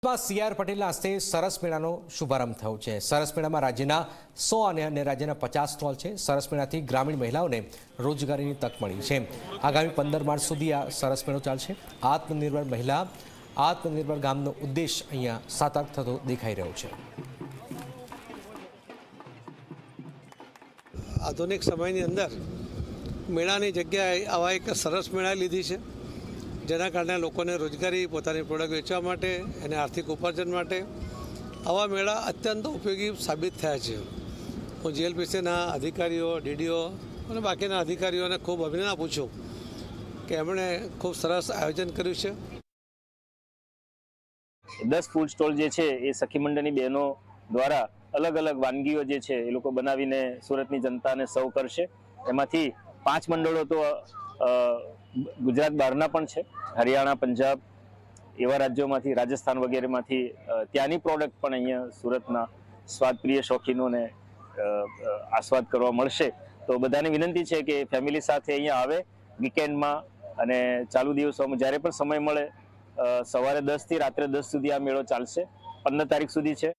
C R પટેલના હસ્તે સરસ મેળાનો શુભારંભ થયો છે. સરસ મેળામાં રાજ્યના સો અને અન્ય રાજ્યના પચાસ સ્ટોલ છે. સરસ મેળાથી ગ્રામીણ મહિલાઓને રોજગારીની તક મળી છે. આગામી પંદર માર્ચ સુધી આ સરસ મેળો ચાલશે. આત્મનિર્ભર મહિલા, આત્મનિર્ભર ગામનો ઉદ્દેશ અહીંયા સાકાર થતો દેખાઈ રહ્યો છે. આધુનિક સમયની અંદર મેળાની જગ્યાએ આવા એક સરસ મેળા લીધી છે. જેના કારણે લોકોને રોજગારી પોતાની પ્રોડક્ટ વેચવા માટે અને આર્થિક ઉપાર્જન માટે આવા મેળા અત્યંત ઉપયોગી સાબિત થયા છે. હું જીએલપીસીના અધિકારીઓ, ડીડીઓ અને બાકીના અધિકારીઓને ખૂબ અભિનંદન આપું છું કે એમણે ખૂબ સરસ આયોજન કર્યું છે. દસ ફૂડ સ્ટોલ જે છે એ સખી મંડળની બહેનો દ્વારા અલગ અલગ વાનગીઓ જે છે એ લોકો બનાવીને સુરતની જનતાને સર્વ કરશે. એમાંથી પાંચ મંડળો તો ગુજરાત બહારના પણ છે. હરિયાણા, પંજાબ એવા રાજ્યોમાંથી, રાજસ્થાન વગેરેમાંથી ત્યાંની પ્રોડક્ટ પણ અહીંયા સુરતના સ્વાદપ્રિય શોખીનોને આસ્વાદ કરવા મળશે. તો બધાને વિનંતી છે કે ફેમિલી સાથે અહીંયા આવે વીકેન્ડમાં અને ચાલુ દિવસોમાં જ્યારે પણ સમય મળે સવારે દસથી રાત્રે દસ સુધી આ મેળો ચાલશે. પંદર તારીખ સુધી છે.